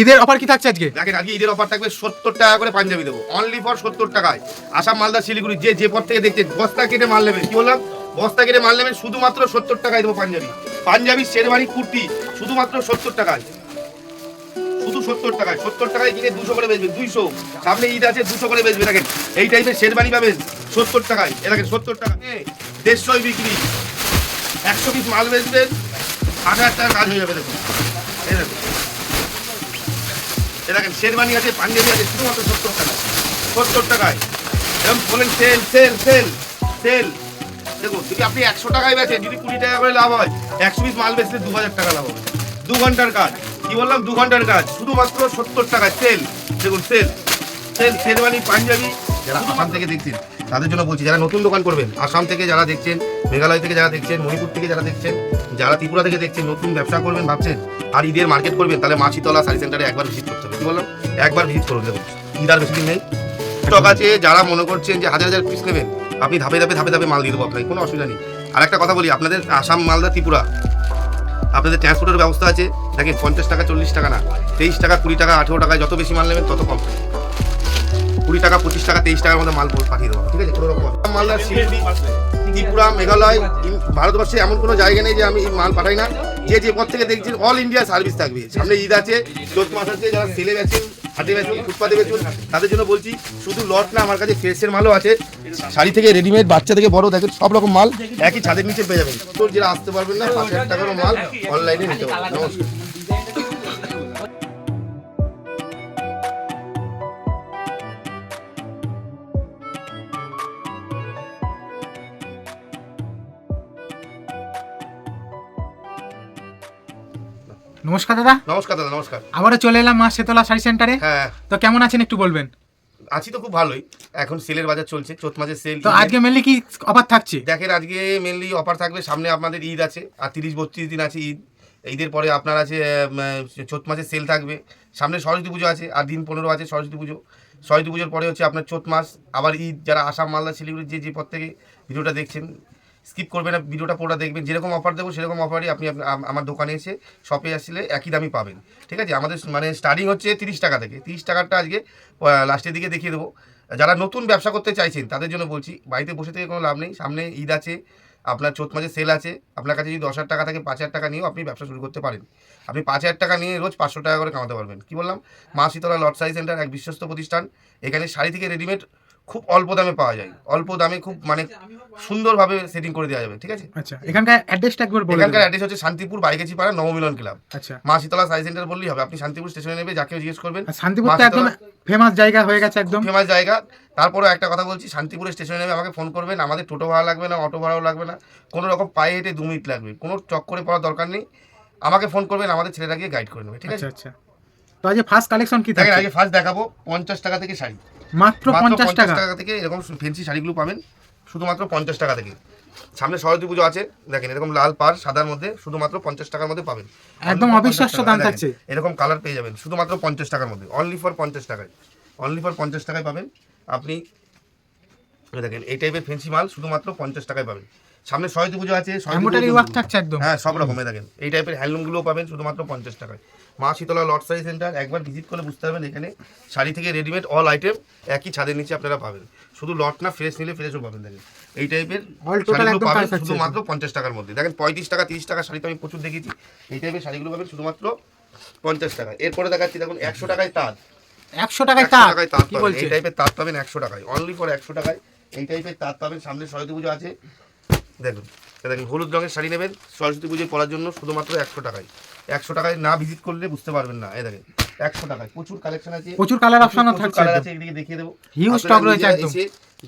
ঈদের অফার কি থাকছে আজকে? দেখেন, আজকে ঈদের অফার থাকবে সত্তর টাকা করে পাঞ্জাবি দেবো। অনলি ফর সত্তর টাকায়। আসাম, মালদা, শিলিগুড়ি, যে যে পথ থেকে দেখছেন বস্তা কেটে মাল নেবেন কি বললাম? বস্তা কেটে মাল নেবেন শুধুমাত্র সত্তর টাকায় দেবো পাঞ্জাবি। পাঞ্জাবি শেরবানি কুর্তি, শুধুমাত্র সত্তর টাকায়। শুধু সত্তর টাকায়। সত্তর টাকায় কিনে দুশো করে বেচবেন দুইশো। সামনে ঈদ আছে, দুশো করে বেচবে, দেখেন। এই টাইপের শেরবানি পাবেন, সত্তর টাকায়। এ দেখেন, সত্তর টাকা। দেড়শোই বিক্রি। একশো পিস মাল বেচবেন, আট হাজার টাকার কাজ হয়ে যাবে, দেখুন। এই দেখুন। দেখেন শেরবানি আছে? পাঞ্জাবি আছে? শুধুমাত্র সত্তর টাকা সত্তর টাকায়। এরকম বলেন সেল সেল সেল সেল দেখুন, যদি আপনি একশো টাকায় বেচেন, যদি কুড়ি টাকা করে লাভ হয়, একশো পিস মাল বেচলে দু হাজার টাকা লাভ হবে। দু ঘণ্টার কাজ। কি বললাম? দু ঘণ্টার কাজ। শুধুমাত্র সত্তর টাকায় সেল দেখুন সেল সেল শেরবানি পাঞ্জাবি। যারা আসাম থেকে দেখছেন তাদের জন্য বলছি, যারা নতুন দোকান করবেন, আসাম থেকে যারা দেখছেন, মেঘালয় থেকে যারা দেখছেন, মণিপুর থেকে যারা দেখছেন, যারা ত্রিপুরা থেকে দেখছেন, নতুন ব্যবসা করবেন, ভাবছেন, আর ঈদের মার্কেট করবেন, তাহলে মাছিতলা শাড়ি সেন্টারে একবার ভিজিট করতে হবে। কি বললাম একবার ভিজিট করুন, দেখুন। ঈদ আর বেশি দিন নেই। স্টক আছে, যারা মনে করছেন যে হাজার হাজার পিস নেবেন, আপনি ধাপে ধাপে ধাপে ধাপে মাল দিয়ে দেবো আপনাকে, কোনো অসুবিধা নেই। আর একটা কথা বলি, আপনাদের আসাম মালদা ত্রিপুরা, আপনাদের ট্রান্সপোর্টের ব্যবস্থা আছে, দেখেন পঞ্চাশ টাকা, চল্লিশ টাকা না, তেইশ টাকা, কুড়ি টাকা, আঠেরো টাকায় যত বেশি মাল নেবেন, তত কম। কুড়ি টাকা পঁচিশ টাকা তেইশ টাকার মধ্যে মাল পাঠিয়ে দেবো ঠিক আছে? কোনো রকম আসাম, মালদা ত্রিপুরা মেঘালয় ভারতবর্ষে এমন কোনো জায়গা নেই যে আমি মাল পাঠাই না। যে যে পথ থেকে দেখছেন অল ইন্ডিয়া সার্ভিস থাকবে। সামনে ঈদ আছে চোদ্দ মাস আছে যারা সেলে বেচেন হাটে বেচুন ফুটপাতে বেচুন তাদের জন্য বলছি শুধু লট না আমার কাছে ফ্রেশের মালও আছে। শাড়ি থেকে রেডিমেড বাচ্চা থেকে বড় দেখেন সব রকম মাল একই ছাদের নিচে পেয়ে যাবেন। তো যারা আসতে পারবেন না পাঁচ হাজার টাকারও মাল অনলাইনে নিতে পারবেন। নমস্কার। নমস্কার দাদা। নমস্কার দাদা নমস্কার। আবারও চলে এলাম মা শেতলা শাড়ি সেন্টারে। হ্যাঁ। তো কেমন আছেন একটু বলবেন? আছি তো খুব ভালোই। এখন সেলের বাজার চলছে চোদ্দ মাসের সেল তো আজকে মেনলি কি অফার থাকছে? দেখেন আজকে মেনলি অফার থাকবে সামনে আপনাদের ঈদ আছে আর তিরিশ বত্রিশ দিন আছে ঈদ। ঈদের পরে আপনার আছে চোদ্দ মাসের সেল থাকবে। সামনে সরস্বতী পুজো আছে আর দিন পনেরো আছে সরস্বতী পুজো। সরস্বতী পুজোর পরে হচ্ছে আপনার চোদ্দ মাস আবার ঈদ যারা আসাম মালদা শিলিগুড়ির যে যে পর থেকে ভিডিওটা দেখছেন স্কিপ করবেন না ভিডিওটা পুরোটা দেখবেন। যেরকম অফার দেবো, সেরকম অফারই আপনি আমার দোকানে এসে শপে আসলে একই দামই পাবেন। ঠিক আছে? আমাদের মানে স্টার্টিং হচ্ছে তিরিশ টাকা থেকে। তিরিশ টাকাটা আজকে লাস্টের দিকে দেখিয়ে দেবো। যারা নতুন ব্যবসা করতে চাইছেন, তাদের জন্য বলছি, বাড়িতে বসে থেকে কোনো লাভ নেই। সামনে ঈদ আছে, আপনার চোদ্দ মাসে সেল আছে। আপনার কাছে যদি দশ হাজার টাকা থাকে, পাঁচ হাজার টাকা নিয়েও আপনি ব্যবসা শুরু করতে পারেন। আপনি পাঁচ হাজার টাকা নিয়ে রোজ পাঁচশো টাকা করে কামাতে পারবেন। কি বললাম? মা শীতলা লট সাইজ সেন্টার এক বিশ্বস্ত প্রতিষ্ঠান। এখানে শাড়ি থেকে রেডিমেড খুব অল্প দামে পাওয়া যায়। অল্প দামে খুব মানে সুন্দরভাবে সেটিং করে দেওয়া যাবে ঠিক আছে? আচ্ছা এখানকার অ্যাড্রেসটা একবার বলে এখানকার অ্যাড্রেস হচ্ছে শান্তিপুর বাইকেছি পাড়া নবমিলন ক্লাব। আচ্ছা। মা শীতলা সাই সেন্টার বললেই হবে আপনি শান্তিপুর স্টেশনে নেবে যাকে জিজ্ঞেস করবেন। শান্তিপুর তো একদম ফেমাস জায়গা হয়ে গেছে একদম। ফেমাস জায়গা। তারপরেও একটা কথা বলছি শান্তিপুরের স্টেশনে নেমে আমাকে ফোন করবেন। আমাদের টোটো ভাড়া লাগবে না অটো ভাড়াও লাগবে না। কোনো রকম পায়ে হেঁটে দু মিনিট লাগবে। কোনো চক্করে পড়ার দরকার নেই। আমাকে ফোন করবেন আমাদের ছেলেরা গিয়ে গাইড করে নেবে ঠিক আছে? আচ্ছা আচ্ছা। তো আজকে ফার্স্ট কালেকশন কি থাকে আগে ফার্স্ট দেখাবো পঞ্চাশ টাকা থেকে শাড়ি মাত্র পঞ্চাশ টাকা। টাকা থেকে এরকম ফেন্সি শাড়িগুলো পাবেন শুধুমাত্র পঞ্চাশ টাকা থেকে। সামনে সরস্বতী পুজো আছে দেখেন এরকম লাল পার সাদার মধ্যে শুধুমাত্র পঞ্চাশ টাকার মধ্যে পাবেন। একদম অবিশ্বাস্য দাম থাকছে। এরকম কালার পেয়ে যাবেন শুধুমাত্র পঞ্চাশ টাকার মধ্যে। অনলি ফর পঞ্চাশ টাকায়। অনলি ফর পঞ্চাশ টাকায় পাবেন। আপনি দেখেন এই টাইপের ফেন্সি মাল শুধুমাত্র পঞ্চাশ টাকায় পাবেন। সামনে সরস্বতী পুজো আছে সরস্বতী এমব্রয়ডারি ওয়ার্ক থাকছে একদম। হ্যাঁ সব রকমের দেখেন। এই টাইপের হ্যান্ডলুমগুলো পাবেন শুধুমাত্র পঞ্চাশ টাকায়। Maa Shitala lot size centre একবার ভিজিট করলে বুঝতে পারবেন এখানে শাড়ি থেকে রেডিমেড অল আইটেম একই ছাদের নিচে আপনারা পাবেন। শুধু লট না ফ্রেশ নিলে ফ্রেশও পাবেন দেখেন। এই টাইপের শাড়িগুলো পাবেন শুধুমাত্র পঞ্চাশ টাকার মধ্যে। দেখেন পঁয়ত্রিশ টাকা তিরিশ টাকা শাড়ি তো আমি প্রচুর দেখেছি এই টাইপের শাড়িগুলো পাবেন শুধুমাত্র পঞ্চাশ টাকা এরপরে দেখাচ্ছি দেখুন একশো টাকায় তাঁত। একশো টাকায় তাঁত এই টাইপের তাঁত পাবেন একশো টাকায়। অনলি ফর একশো টাকায়। এই টাইপের তাঁত পাবেন। সামনে সরস্বতী পুজো আছে। দেখুন দেখুন হলুদ রঙের শাড়ি নেবেন সরস্বতী পুজোয় পরার জন্য শুধুমাত্র একশো টাকায়। একশো টাকায় না ভিজিট করলে বুঝতে পারবেন না এই দেখেন একশো টাকায়। প্রচুর কালেকশন আছে। প্রচুর কালার প্রচুর থাকছে colour আছে এদিকে দেখিয়ে দেবো। আপনারা stock রয়েছে একদম।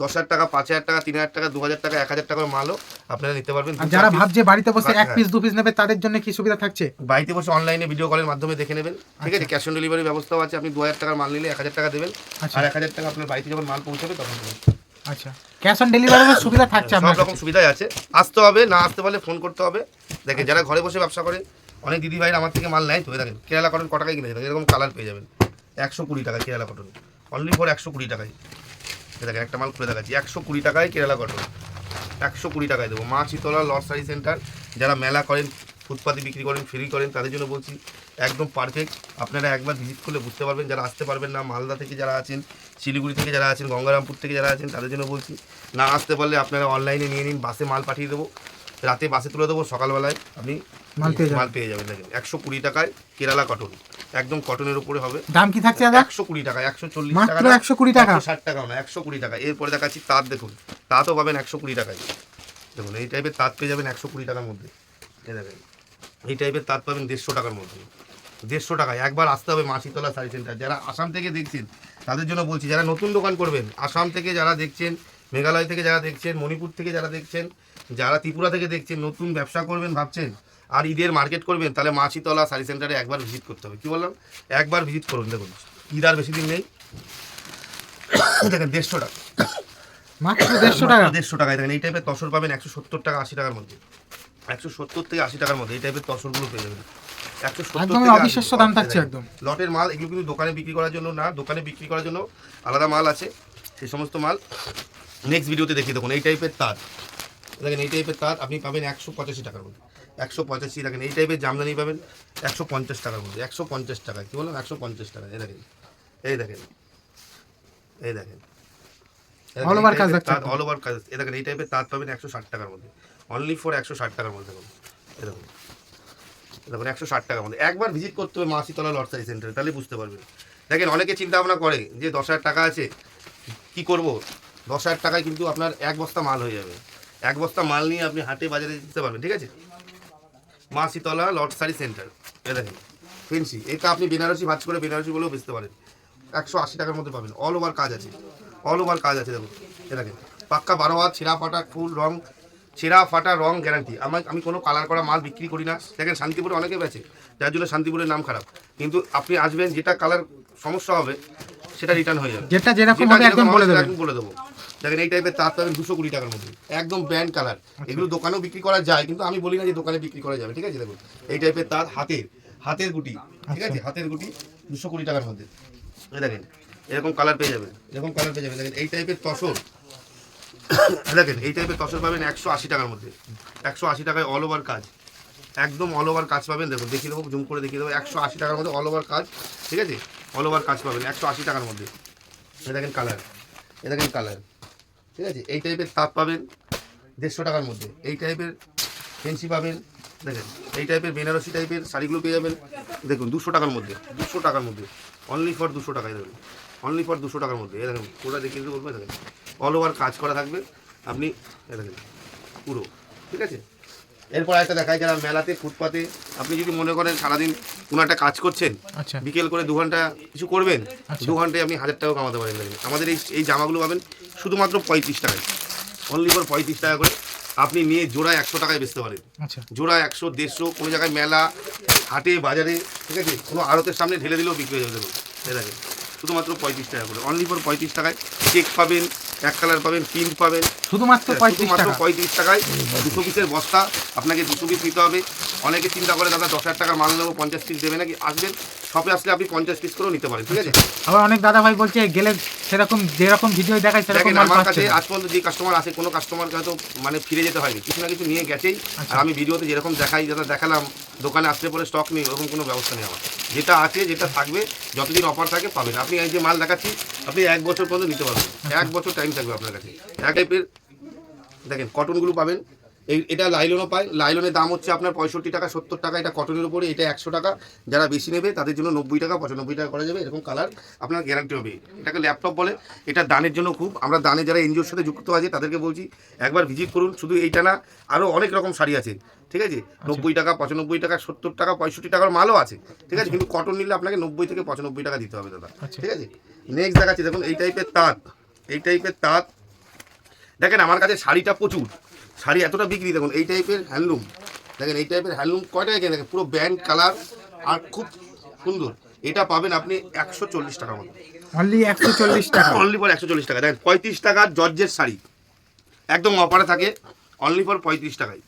দশ হাজার টাকা পাঁচ হাজার টাকা তিন হাজার টাকা দু হাজার টাকা এক হাজার টাকার মালও আপনারা নিতে পারবেন। যারা ভাবছে বাড়িতে বসে এক হ্যাঁ। পিস দু পিস নেবে তাদের জন্য কি সুবিধা থাকছে? বাড়িতে বসে অনলাইনে ভিডিও কলের মাধ্যমে দেখে নেবেন ঠিক। আছে? ক্যাশ অন ডেলিভারি ব্যবস্থাও আছে আপনি দু হাজার টাকার মাল নিলে এক হাজার টাকা দেবেন আচ্ছা। আর এক হাজার টাকা আপনার বাড়িতে যখন মাল পৌঁছাবে তখন দেবেন। আচ্ছা। ক্যাশ অন ডেলিভারির সুবিধা থাকছে সব রকম সুবিধাই আছে। আসতে হবে না আসতে পারলে ফোন করতে হবে। দেখেন যারা ঘরে বসে ব্যবসা করে অনেক দিদি ভাইরা আমার থেকে মাল নেয় তো দেখেন কেরালা কটন ক টাকায় কিনে দেখেন এরকম কালার পেয়ে যাবেন। একশো কুড়ি টাকায় কেরালা কটন অনলি ফর একশো কুড়ি টাকায়। দেখেন একটা মাল খুলে দেখাচ্ছি। একশো কুড়ি টাকায় কেরালা কটন একশো কুড়ি টাকায় দেবো। মা চিতলা লর্ড শাড়ি সেন্টার যারা মেলা করেন ফুটপাতে বিক্রি করেন ফ্রি করেন তাদের জন্য বলছি একদম পারফেক্ট আপনারা একবার ভিজিট করলে বুঝতে পারবেন যারা আসতে পারবেন না মালদা থেকে যারা আছেন শিলিগুড়ি থেকে যারা আছেন গঙ্গারামপুর থেকে যারা আছেন তাদের জন্য বলছি না আসতে পারলে আপনারা অনলাইনে নিয়ে নিন বাসে মাল পাঠিয়ে দেবো। রাতে বাসে তুলে দেবো সকালবেলায় আপনি মাল পেয়ে যাবেন। মাল পেয়ে যাবেন দেখেন। একশো কুড়ি টাকায় কেরালা কটন একদম কটনের উপরে হবে। দাম কি থাকছে একশো কুড়ি টাকা একশো চল্লিশ টাকা একশো কুড়ি টাকা? ষাট টাকা না একশো কুড়ি টাকা। এরপরে দেখাচ্ছি তাঁত দেখুন। তাঁতও পাবেন একশো কুড়ি টাকায়। দেখুন এই টাইপের তাঁত পেয়ে যাবেন একশো কুড়ি টাকার মধ্যে। এই দেখেন। এই টাইপের তাঁত পাবেন দেড়শো টাকার মধ্যে। দেড়শো টাকায়। একবার আসতে হবে মাসিতলা শাড়ি সেন্টার যারা আসাম থেকে দেখছেন তাদের জন্য বলছি যারা নতুন দোকান করবেন আসাম থেকে যারা দেখছেন মেঘালয় থেকে যারা দেখছেন মণিপুর থেকে যারা দেখছেন যারা ত্রিপুরা থেকে দেখছেন নতুন ব্যবসা করবেন ভাবছেন আর ঈদের মার্কেট করবেন তাহলে মাছিতলা শাড়ি সেন্টারে একবার ভিজিট করতে হবে। কি বললাম? একবার ভিজিট করুন দেখুন। ঈদ আর বেশি দিন নেই। দেখেন দেড়শো টাকা। মাত্র দেড়শো টাকা? দেড়শো টাকায়। দেখেন এই টাইপের তসর পাবেন একশো সত্তর টাকা আশি টাকার মধ্যে। একশো সত্তর থেকে আশি টাকার মধ্যে এই টাইপের তসরগুলো পেয়ে যাবেন। একশো সত্তর অবিশ্বাস্য দাম থাকছে একদম। লটের মাল এগুলো কিন্তু দোকানে বিক্রি করার জন্য না দোকানে বিক্রি করার জন্য আলাদা মাল আছে। সেই সমস্ত মাল নেক্সট ভিডিওতে দেখিয়ে দেখুন এই টাইপের তার। দেখেন এই টাইপের তার আপনি পাবেন একশো পঁচাশি টাকার মধ্যে। একশো পঁচাশি দেখেন এই টাইপের জামদানি পাবেন একশো পঞ্চাশ টাকার মধ্যে। একশো পঞ্চাশ টাকা কী বললাম? একশো পঞ্চাশ টাকা এই দেখেন এই দেখেন এই দেখেন। All over কাজ অল ওভার কাজ এ দেখেন এই টাইপের তাঁত পাবেন একশো ষাট টাকার মধ্যে। অনলি ফর একশো ষাট টাকার মধ্যে দেখুন। এরকম দেখুন, একশো ষাট টাকার মধ্যে। একবার ভিজিট করতে হবে মাসিতলা লটসারি সেন্টারে তাহলে বুঝতে পারবেন দেখেন, অনেকে চিন্তা ভাবনা করে যে দশ হাজার টাকা আছে, কি করব? দশ হাজার টাকায় কিন্তু আপনার এক বস্তা মাল হয়ে যাবে। এক বস্তা মাল নিয়ে আপনি হাটে বাজারে দিতে পারবেন, ঠিক আছে? মা শীতলা লটসারি সেন্টার এ। দেখেন ফেন্সি এটা আপনি বেনারসি ভাজ করে বেনারসি বলেও বেচতে পারেন। একশো আশি টাকার মধ্যে পাবেন। অল ওভার কাজ আছে। অল ওভার কাজ আছে, দেখুন। এ দেখেন, পাক্কা বারো হাত ছেঁড়া ফাটা ফুল রং ছেঁড়া ফাটা রং গ্যারান্টি আমার আমি কোনো কালার করা মাল বিক্রি করি না। দেখেন শান্তিপুরে অনেকে বেচে যার জন্য শান্তিপুরের নাম খারাপ। কিন্তু আপনি আসবেন যেটা কালার সমস্যা হবে সেটা রিটার্ন হয়ে যাবে। যেটা যেরকম হবে একদম বলে হবে একদম বলে দেবো। দেখেন এই টাইপের তার পাবেন দুশো কুড়ি টাকার মধ্যে। একদম ব্র্যান্ড কালার এগুলো দোকানেও বিক্রি করা যায় কিন্তু আমি বলি না যে দোকানে বিক্রি করা যাবে ঠিক আছে? দেখুন এই টাইপের তার হাতের হাতের গুটি ঠিক আছে? হাতের গুটি দুশো কুড়ি টাকার মধ্যে। দেখেন এরকম কালার পেয়ে যাবেন। এরকম কালার পেয়ে যাবেন। দেখেন এই টাইপের তসর দেখেন, এই টাইপের তসর পাবেন একশো আশি টাকার মধ্যে। একশো আশি টাকায় অল ওভার কাজ। একদম অল ওভার কাজ পাবেন। দেখুন, দেখিয়ে দেবো জুম করে দেখিয়ে দেবো। একশো আশি টাকার মধ্যে অল ওভার কাজ, ঠিক আছে? অল ওভার কাজ পাবেন, একশো আশি টাকার মধ্যে। এ দেখেন কালার এ দেখেন কালার ঠিক আছে? এই টাইপের তাপ পাবেন দেড়শো টাকার মধ্যে। এই টাইপের ফেন্সি পাবেন, দেখেন? এই টাইপের বেনারসি টাইপের শাড়িগুলো পেয়ে যাবেন। দেখুন, দুশো টাকার মধ্যে, দুশো টাকার মধ্যে। অনলি ফর দুশো টাকায় দেখুন অনলি ফর দুশো টাকার মধ্যে। দেখুন পুরো দেখিয়ে দিতে বলবে দেখেন। অল ওভার কাজ করা থাকবে। আপনি দেখেন পুরো। ঠিক আছে? এরপর একটা দেখায় যারা মেলাতে ফুটপাতে আপনি যদি মনে করেন সারাদিন কোনো একটা কাজ করছেন আচ্ছা। বিকেল করে দু ঘণ্টা কিছু করবেন আচ্ছা। দু ঘন্টায় আপনি হাজার টাকা কামাতে পারেন আমাদের এই এই জামাগুলো পাবেন শুধুমাত্র পঁয়ত্রিশ টাকায়। অনলি ফর পঁয়ত্রিশ টাকা করে আপনি নিয়ে জোড়া একশো টাকায় বেচতে পারেন। আচ্ছা। জোড়া একশো দেড়শো কোনো জায়গায় মেলা হাটে বাজারে ঠিক আছে? কোনো আড়তের সামনে ঢেলে দিলেও বিক্রি হয়ে যাবে এই দেখেন। শুধুমাত্র পঁয়ত্রিশ টাকা করে। অনলি ফর পঁয়ত্রিশ টাকায় চেক পাবেন এক কালার পাবেন প্রিন্ট পাবেন। শুধুমাত্র পঁয়ত্রিশ শুধুমাত্র পঁয়ত্রিশ টাকায় দুশো পিসের বস্তা আপনাকে দুশো পিস নিতে হবে। অনেকে চিন্তা করে দাদা দশ হাজার টাকার মাল নেব পঞ্চাশ পিস দেবে নাকি? আসবেন শপে আসলে আপনি পঞ্চাশ পিস করেও নিতে পারেন ঠিক আছে? আবার অনেক দাদা ভাই বলছে গেলে সেরকম যেরকম ভিডিও দেখায় সেরকম আমার কাছে আজ পর্যন্ত যে কাস্টমার আছে কোনো কাস্টমার হয়তো মানে ফিরে যেতে হয়নি। কিছু না কিছু নিয়ে গেছেই আচ্ছা। আর আমি ভিডিওতে যেরকম দেখাই যেটা দেখালাম দোকানে আসলে পরে স্টক নেই ওরকম কোনো ব্যবস্থা নেই আমার। যেটা আছে যেটা থাকবে যতদিন অফার থাকে পাবেন। আপনি এই যে মাল দেখাচ্ছি আপনি এক বছর পর্যন্ত নিতে পারবেন। এক বছর টাইম থাকবে আপনার কাছে। এক টাইপের দেখেন কটনগুলো পাবেন এই এটা লাইলনও পায়। লাইলনের দাম হচ্ছে আপনার পঁয়ষট্টি টাকা সত্তর টাকা এটা কটনের উপরে এটা একশো টাকা। যারা বেশি নেবে তাদের জন্য নব্বই টাকা পঁচানব্বই টাকা করা যাবে এরকম কালার আপনার গ্যারান্টি হবে। এটাকে ল্যাপটপ বলে। এটা দানের জন্য খুব আমরা দানে যারা এনজিওর সাথে যুক্ত আছে তাদেরকে বলছি একবার ভিজিট করুন। শুধু এইটা না আরও অনেক রকম শাড়ি আছে ঠিক আছে? নব্বই টাকা পঁচানব্বই টাকা সত্তর টাকা পঁয়ষট্টি টাকার মালও আছে ঠিক আছে? কিন্তু কটন নিলে আপনাকে নব্বই থেকে পঁচানব্বই টাকা দিতে হবে দাদা আচ্ছা। ঠিক আছে? নেক্সট দেখাচ্ছি দেখুন এই টাইপের তাঁত এই টাইপের তাঁত। দেখেন আমার কাছে শাড়িটা প্রচুর। শাড়ি এতটা বিক্রি দেখুন এই টাইপের হ্যান্ডলুম দেখেন এই টাইপের হ্যান্ডলুম কয়টা এখানে দেখেন পুরো ব্যান্ড কালার আর খুব সুন্দর। এটা পাবেন আপনি একশো চল্লিশ টাকার মতো। অনলি একশো চল্লিশ টাকা। অনলি ফর একশো চল্লিশ টাকা। দেখেন পঁয়ত্রিশ টাকার জর্জের শাড়ি। একদম অফারে থাকে অনলি ফর পঁয়ত্রিশ টাকায়।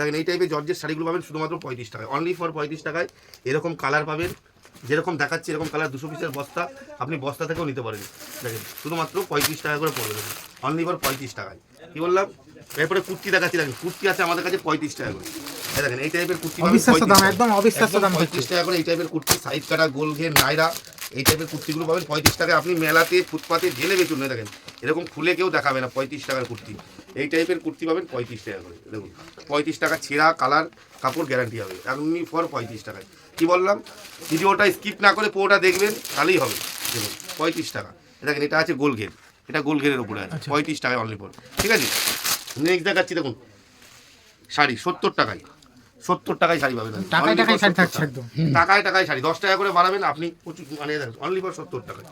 দেখেন এই টাইপের জর্জের শাড়িগুলো পাবেন শুধুমাত্র পঁয়ত্রিশ টাকায়। অনলি ফর পঁয়ত্রিশ টাকায় এরকম কালার পাবেন যেরকম দেখাচ্ছি এরকম কালার দুশো পিসের বস্তা আপনি বস্তা থেকেও নিতে পারেন। দেখেন শুধুমাত্র পঁয়ত্রিশ টাকা করে পড়বে দেখুন। অনলি ফর পঁয়ত্রিশ টাকায়। কি বললাম? এরপরে কুর্তি দেখাচ্ছি দেখেন কুর্তি আছে আমাদের কাছে পঁয়ত্রিশ টাকা করে। দেখেন এই টাইপের কুর্তি পাবেন অবিশ্বাস্য 35 দাম, টাকা। একদম অবিশ্বাস্য দাম হচ্ছে। পঁয়ত্রিশ টাকা করে এই টাইপের কুর্তি সাইড কাটা গোল ঘের নাইরা এই টাইপের কুর্তিগুলো পাবেন পঁয়ত্রিশ টাকায়। আপনি মেলাতে ফুটপাতে ঢেলে বেচুন না দেখেন। এরকম খুলে কেউ দেখাবে না পঁয়ত্রিশ টাকার কুর্তি। এই টাইপের কুর্তি পাবেন পঁয়ত্রিশ টাকা করে দেখুন। পঁয়ত্রিশ টাকা ছেঁড়া কালার কাপড় গ্যারান্টি হবে এমনি ফর পঁয়ত্রিশ টাকায়। কি বললাম? ভিডিওটা স্কিপ না করে পুরোটা দেখবেন তাহলেই হবে। দেখুন পঁয়ত্রিশ টাকা। দেখেন এটা আছে গোল ঘের। এটা গোল ঘেরের উপরে আছে পঁয়ত্রিশ টাকায় অনলি ফর ঠিক আছে? নেক্সট দেখাচ্ছি দেখুন। শাড়ি সত্তর টাকায়। সত্তর টাকায় শাড়ি পাবেন। টাকায় টাকায় শাড়ি থাকছে একদম। টাকায় টাকায় শাড়ি দশ টাকা করে বাড়াবেন আপনি প্রচুর মানে অনলি ফর সত্তর টাকায়।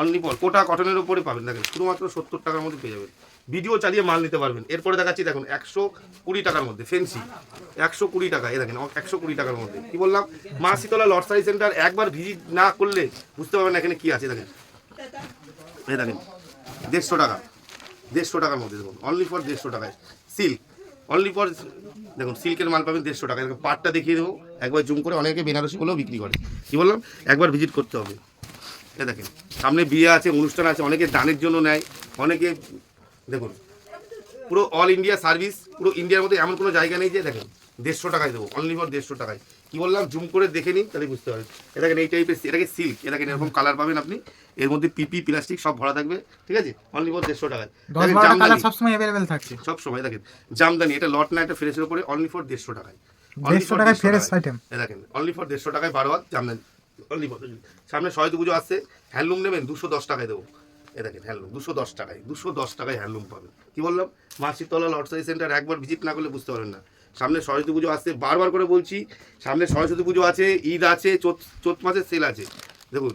অনলি ফর কোটা কটনের উপরে পাবেন দেখেন। শুধুমাত্র সত্তর টাকার মধ্যে পেয়ে যাবেন। ভিডিও চালিয়ে মাল নিতে পারবেন। এরপরে দেখাচ্ছি, দেখুন, একশো কুড়ি টাকার মধ্যে ফেন্সি একশো কুড়ি টাকা, এই দেখেন, একশো কুড়ি টাকার মধ্যে। কি বললাম? মা শীতলা লটসারি সেন্টার, একবার ভিজিট না করলে বুঝতে পারবেন এখানে কি আছে, দেখেন। এই দেখেন, দেড়শো টাকা, দেড়শো টাকার মধ্যে, দেখুন অনলি ফর দেড়শো টাকায়। সিল্ক অনলি ফর দেখুন সিল্কের মাল পাবেন দেড়শো টাকা। এরকম পাটটা দেখিয়ে দেবো, একবার জুম করে, অনেকে বেনারসি বলেও বিক্রি করে। কি বললাম? একবার ভিজিট করতে হবে। এ দেখেন, সামনে বিয়ে আছে, অনুষ্ঠান আছে, অনেকে দানের জন্য নেয়, অনেকে দেখুন পুরো অল ইন্ডিয়া সার্ভিস পুরো ইন্ডিয়ার মধ্যে এমন কোনো জায়গা নেই যে দেখেন দেড়শো টাকায় দেবো অনলি ফর দেড়শো টাকায়। কি বললাম? জুম করে দেখে নিন তাহলে বুঝতে পারবেন। এ দেখেন এই টাইপের এটাকে সিল্ক এ দেখেন এরকম কালার পাবেন আপনি। এর মধ্যে পিপি প্লাস্টিক সব ভরা থাকবে ঠিক আছে? অনলি ফর দেড়শো টাকায়। কালার সবসময় অ্যাভেলেবেল থাকছে। সব সময় দেখেন জামদানি এটা লট না একটা ফ্রেশের উপরে অনলি ফর দেড়শো টাকায়। Only 150 for টাকায় 150 fresh টাকায়। item। এ দেখেন অনলি ফর দেড়শো টাকায় বারো হাত জামদানি অনলি ফর সামনে সরস্বতী পুজো আসছে হ্যান্ডলুম নেবেন দুশো দশ টাকায় দেবো। এ দেখেন হ্যান্ডলুম দুশো দশ টাকায়, দুশো দশ টাকায় হ্যান্ডলুম পাবেন। কি বললাম? মাসিতলা লটসারি সেন্টার একবার ভিজিট না করলে বুঝতে পারবেন না। সামনে সরস্বতী পুজো আসছে, বারবার করে বলছি, সামনে সরস্বতী পুজো আছে, ঈদ আছে চোত চোত মাসের সেল আছে। দেখুন,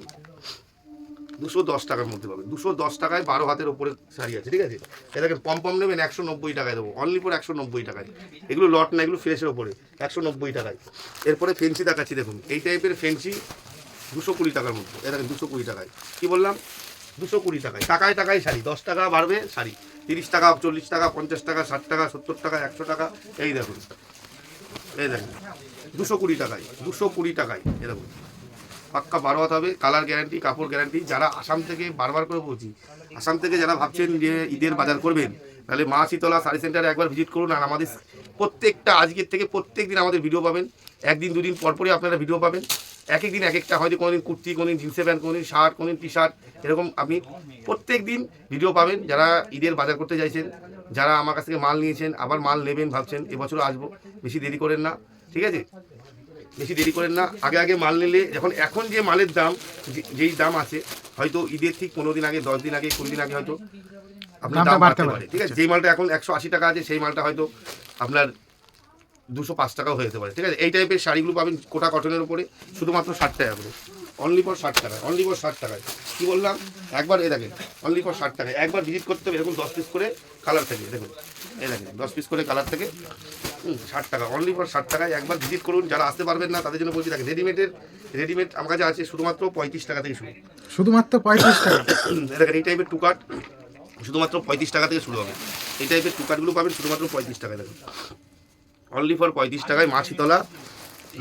দুশো দশ টাকার মধ্যে পাবেন। দুশো দশ টাকায় বারো হাতের ওপরে শাড়ি আছে, ঠিক আছে? এ দেখেন, পম নেবেন একশো নব্বই টাকায় দেবো। অনলি ফর একশো নব্বই টাকায়। এগুলো লট না, এগুলো ফ্রেশের ওপরে একশো নব্বই টাকায়। এরপরে ফেন্সি দেখাচ্ছি, দেখুন। এই টাইপের ফেন্সি দুশো কুড়ি টাকার মধ্যে। এ দেখেন, দুশো কুড়ি টাকায়। কী বললাম? দুশো কুড়ি টাকায়। টাকায় টাকায় শাড়ি। দশ টাকা বাড়বে শাড়ি। তিরিশ টাকা, চল্লিশ টাকা, পঞ্চাশ টাকা, ষাট টাকা, সত্তর টাকা, একশো টাকা। এই দেখুন। এই দেখুন। দুশো কুড়ি টাকায়। দুশো কুড়ি টাকায়। এরকম পাক্কা বারো হাত হবে। কালার গ্যারান্টি, কাপড় গ্যারান্টি। যারা আসাম থেকে বারবার করে বলছি, আসাম থেকে যারা ভাবছেন যে ঈদের বাজার করবেন তাহলে মা শীতলা শাড়ি সেন্টারে একবার ভিজিট করুন আর আমাদের প্রত্যেকটা আজকের থেকে প্রত্যেক দিন আমাদের ভিডিও পাবেন। একদিন, দুদিন পর পরই আপনারা ভিডিও পাবেন। এক এক দিন এক একটা হয়তো কোনোদিন কুর্তি, কোনোদিন জিন্সের প্যান্ট কোনোদিন শার্ট কোনোদিন টি শার্ট এরকম আপনি প্রত্যেক দিন ভিডিও পাবেন। যারা ঈদের বাজার করতে চাইছেন, যারা আমার কাছ থেকে মাল নিয়েছেন, আবার মাল নেবেন ভাবছেন, এবছরও আসব, বেশি দেরি করেন না, ঠিক আছে? বেশি দেরি করেন না, আগে আগে মাল নিলে যখন এখন যে মালের দাম যেই দাম আছে, হয়তো ঈদের ঠিক পনেরো দিন আগে, দশ দিন আগে, কুড়ি দিন আগে হয়তো আপনার দামটা দাম বাড়তে পারে। ঠিক আছে? যেই মালটা এখন একশো আশি টাকা আছে সেই মালটা হয়তো আপনার দুশো পাঁচ টাকাও হয়ে যেতে পারে ঠিক আছে? এই টাইপের শাড়িগুলো পাবেন কোটা কটনের উপরে শুধুমাত্র ষাট টাকা করে। অনলি ফর ষাট টাকায় অনলি ফর ষাট টাকায়। কী বললাম? একবার এ দেখেন অনলি ফর ষাট টাকায়। একবার ভিজিট করতে হবে এরকম দশ পিস করে কালার থাকে দেখুন। এই দেখেন দশ পিস করে কালার থাকে ষাট টাকা অনলি ফর ষাট টাকায় একবার ভিজিট করুন। যারা আসতে পারবেন না তাদের জন্য বলছি দেখেন রেডিমেডের রেডিমেড আমার কাছে আছে শুধুমাত্র পঁয়ত্রিশ টাকা থেকে শুরু। শুধুমাত্র পঁয়ত্রিশ টাকা। দেখেন এই টাইপের টুকাট শুধুমাত্র পঁয়ত্রিশ টাকা থেকে শুরু হবে। এই টাইপের টুকাটগুলো পাবেন শুধুমাত্র পঁয়ত্রিশ টাকায় দেখুন অনলি ফর পঁয়ত্রিশ টাকায় মাছিতলা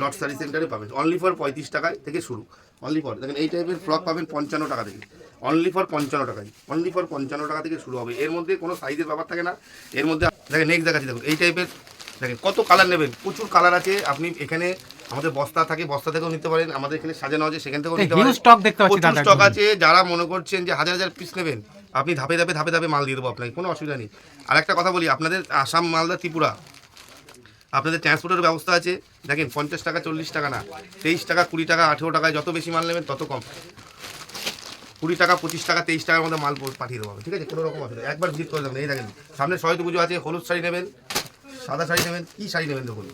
লট সারি সেন্টারে পাবেন। অনলি ফর পঁয়ত্রিশ টাকায় থেকে শুরু। অনলি ফর দেখেন এই টাইপের ফ্রক পাবেন পঞ্চান্ন টাকা থেকে। অনলি ফর পঞ্চান্ন টাকায়। অনলি ফর পঞ্চান্ন টাকা থেকে শুরু হবে। এর মধ্যে কোনো সাইজের ব্যাপার থাকে না। এর মধ্যে দেখেন নেক্সট দেখাচ্ছি দেখুন। এই টাইপের দেখেন কত কালার নেবেন। প্রচুর কালার আছে। আপনি এখানে আমাদের বস্তা থাকে বস্তা থেকেও নিতে পারেন। আমাদের এখানে সাজানো আছে সেখান থেকেও নিতে পারেন। স্টক দেখতে পাচ্ছি স্টক আছে। যারা মনে করছেন যে হাজার হাজার পিস নেবেন আপনি ধাপে ধাপে ধাপে ধাপে মাল দিয়ে দেবো আপনাকে, কোনো অসুবিধা নেই। আর একটা কথা বলি, আপনাদের আসাম মালদা ত্রিপুরা, আপনাদের ট্রান্সপোর্টের ব্যবস্থা আছে, দেখেন পঞ্চাশ টাকা, চল্লিশ টাকা না, তেইশ টাকা, কুড়ি টাকা, আঠেরো টাকায় যত বেশি মাল নেবেন তত কম। কুড়ি টাকা, পঁচিশ টাকা, তেইশ টাকার মধ্যে মাল পাঠিয়ে দেবো ঠিক আছে? কোনো রকম অসুবিধা। একবার ভিজিট করে দেবেন এই দেখেন, সামনে সরস্বতী পুজো আছে, হলুদ শাড়ি নেবেন, সাদা শাড়ি নেবেন, কী শাড়ি নেবেন দেখুন?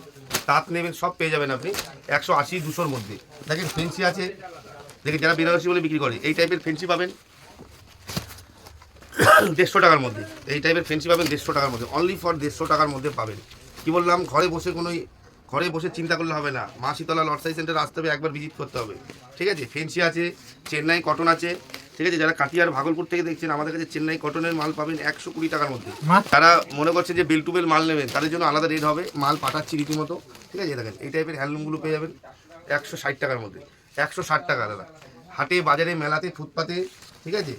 তাঁত নেবেন, সব পেয়ে যাবেন আপনি, একশো আশি, দুশোর মধ্যে। দেখেন ফেন্সি আছে, দেখেন যারা বেনারসি বলে বিক্রি করে, এই টাইপের ফেন্সি পাবেন। দেড়শো টাকার মধ্যে। এই টাইপের ফেন্সি পাবেন দেড়শো টাকার মধ্যে। অনলি ফর দেড়শো টাকার মধ্যে পাবেন। কি বললাম? ঘরে বসে কোনো ঘরে বসে চিন্তা করলে হবে না। মা শীতলা লটসাই সেন্টার আসতে হবে একবার ভিজিট করতে হবে। ঠিক আছে? ফেন্সি আছে চেন্নাই কটন আছে। ঠিক আছে? যারা কাটিয়ার ভাগলপুর থেকে দেখছেন আমাদের কাছে চেন্নাই কটনের মাল পাবেন একশো কুড়ি টাকার মধ্যে। তারা মনে করছে যে বেল টু বেল মাল নেবেন তাদের জন্য আলাদা রেট হবে। মাল পাঠাচ্ছি রীতিমতো। ঠিক আছে? দেখেন এই টাইপের হ্যান্ডলুমগুলো পেয়ে যাবেন একশো ষাট টাকার মধ্যে। একশো ষাট টাকা দাদা। হাটে বাজারে মেলাতে ফুটপাতে। ঠিক আছে?